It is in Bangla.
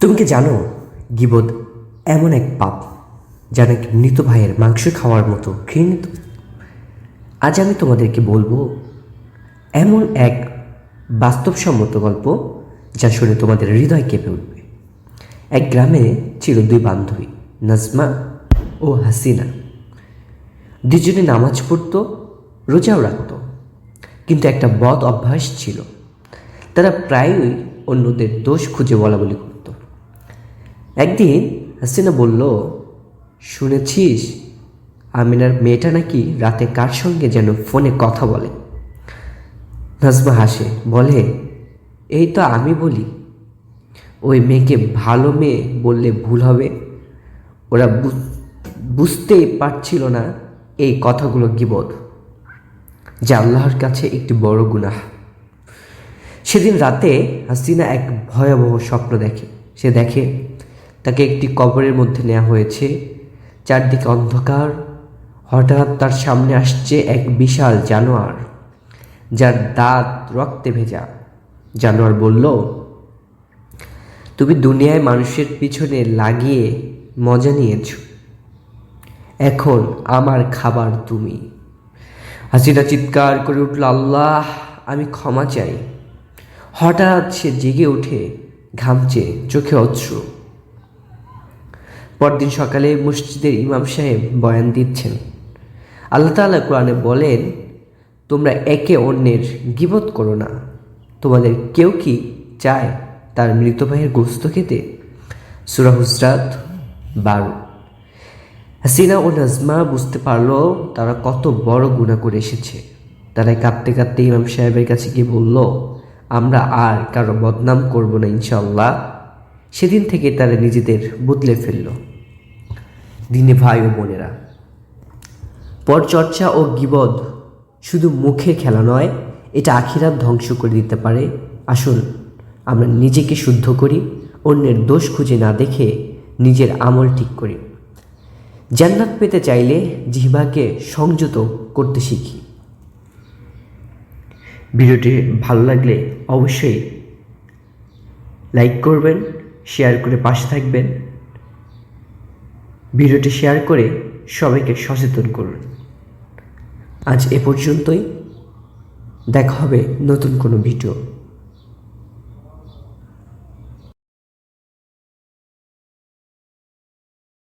তুমি কি জানো গিবদ এমন এক পাপ যা নাকি মৃত ভাইয়ের মাংস খাওয়ার মতো ঘৃণিত? আজ আমি তোমাদেরকে বলব, এমন এক বাস্তবসম্মত গল্প যা শুনে তোমাদের হৃদয় কেঁপে উঠবে। এক গ্রামে ছিল দুই বান্ধবী, নাজমা ও হাসিনা। দুজনে নামাজ পড়তো, রোজাও রাখত। কিন্তু একটা বদ অভ্যাস ছিল। তারা প্রায়ই অন্যদের দোষ খুঁজে বলা বলি করত। একদিন হাসিনা বলল, শুনেছিস আমিনার মেয়েটা নাকি রাতে কার সঙ্গে যেন ফোনে কথা বলে? নাজমা হাসে, বলে, এই তো আমি বলি, ওই মেয়েকে ভালো মেয়ে বললে ভুল হবে। ওরা বুঝতেই পারছিল না এই কথাগুলো গিবদ যা আল্লাহর কাছে একটি বড় গুনাহ। সেদিন রাতে হাসিনা এক ভয়াবহ স্বপ্ন দেখে, সে দেখে তাকে একটি কবরের মধ্যে নেওয়া হয়েছে। চারদিকে অন্ধকার। হঠাৎ তার সামনে আসছে এক বিশাল জানোয়ার, যার দাঁত রক্তে ভেজা। জানোয়ার বলল, তুমি দুনিয়ায় মানুষের পিছনে লাগিয়ে মজা নিয়েছ। এখন আমার খাবার তুমি। হাসিনা চিৎকার করে উঠল, আল্লাহ, আমি ক্ষমা চাই। হঠাৎ সে জেগে ওঠে ঘামছে, চোখে অশ্রু। পরদিন সকালে মসজিদের ইমাম সাহেব বয়ান দিচ্ছেন। আল্লাহ তাআলা কোরআনে বলেন, তোমরা একে অন্যের গিবত করো না। তোমাদের কেউ কি চায় তার মৃত ভাইয়ের গোস্ত খেতে? সুরা হুজরাত বারো। হাসিনা ও নাজমা বুঝতে পারল তারা কত বড় গুণা করে এসেছে। তারা কাঁদতে কাঁদতে ইমাম সাহেবের কাছে গিয়ে বলল, আমরা আর কারও বদনাম করব না ইনশাল্লাহ সেদিন থেকে তারা নিজেদের বদলে ফেলল। দিনে ভাই ও বোনেরা, পরচর্চা ও গিবদ শুধু মুখে খেলা নয়, এটা আখিরাত ধ্বংস করে দিতে পারে। আসুন, আমরা নিজেকে শুদ্ধ করি, অন্যের দোষ খুঁজে না দেখে নিজের আমল ঠিক করি। জান্নাত পেতে চাইলে জিহ্বাকে সংযত করতে শিখি। ভিডিওটি ভালো লাগলে অবশ্যই লাইক করবেন শেয়ার করে পাশে থাকবেন। ভিডিওটি শেয়ার করে সবাইকে সচেতন করুন। আজ এ পর্যন্তই। দেখা হবে নতুন কোনো ভিডিও।